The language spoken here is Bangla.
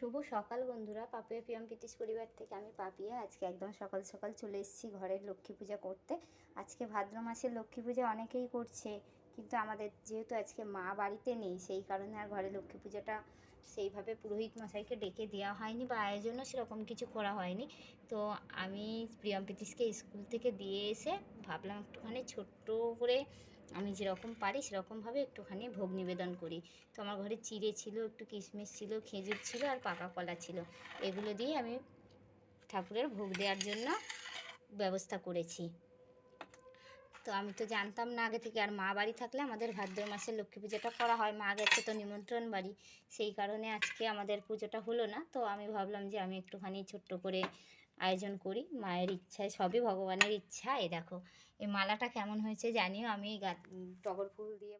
শুভ সকাল বন্ধুরা। পাপিয়া পিয়াম পিতিশ পরিবার থেকে আমি পাপিয়া। আজকে একদম সকাল সকাল চলে এসেছি ঘরের লক্ষ্মী পূজা করতে। আজকে ভাদ্র মাসের লক্ষ্মী পূজা অনেকেই করছে, কিন্তু আমাদের যেহেতু আজকে মা বাড়িতে নেই, সেই কারণে আর ঘরে লক্ষ্মী পূজাটা সেইভাবে পুরোহিত মশাইকে ডেকে দেওয়া হয়নি বা আয়োজনও সেরকম কিছু করা হয়নি। তো আমি প্রিয়ম পিতিশকে স্কুল থেকে দিয়ে এসে ভাবলাম একটুখানি ছোট্ট করে আমি যেরকম পারি সেরকমভাবে একটুখানি ভোগ নিবেদন করি। তো আমার ঘরে চিড়ে ছিল, একটু কিশমিশ ছিল, খেজুর ছিল আর পাকা কলা ছিল। এগুলো দিয়ে আমি ঠাকুরের ভোগ দেওয়ার জন্য ব্যবস্থা করেছি। তো আমি তো জানতাম না আগে থেকে, আর মা বাড়ি থাকলে আমাদের ভাদ্র মাসে লক্ষ্মী পুজোটা করা হয়। মা গেছে তো নিমন্ত্রণ বাড়ি। সেই কারণে আজকে আমাদের পুজোটা হলো না। তো আমি ভাবলাম যে আমি একটুখানি ছোট্ট করে আয়োজন করি, মায়ের ইচ্ছায়, সবই ভগবানের ইচ্ছা এই দেখো, এই মালাটা কেমন হয়েছে জানিও? আমি টগর ফুল দিয়ে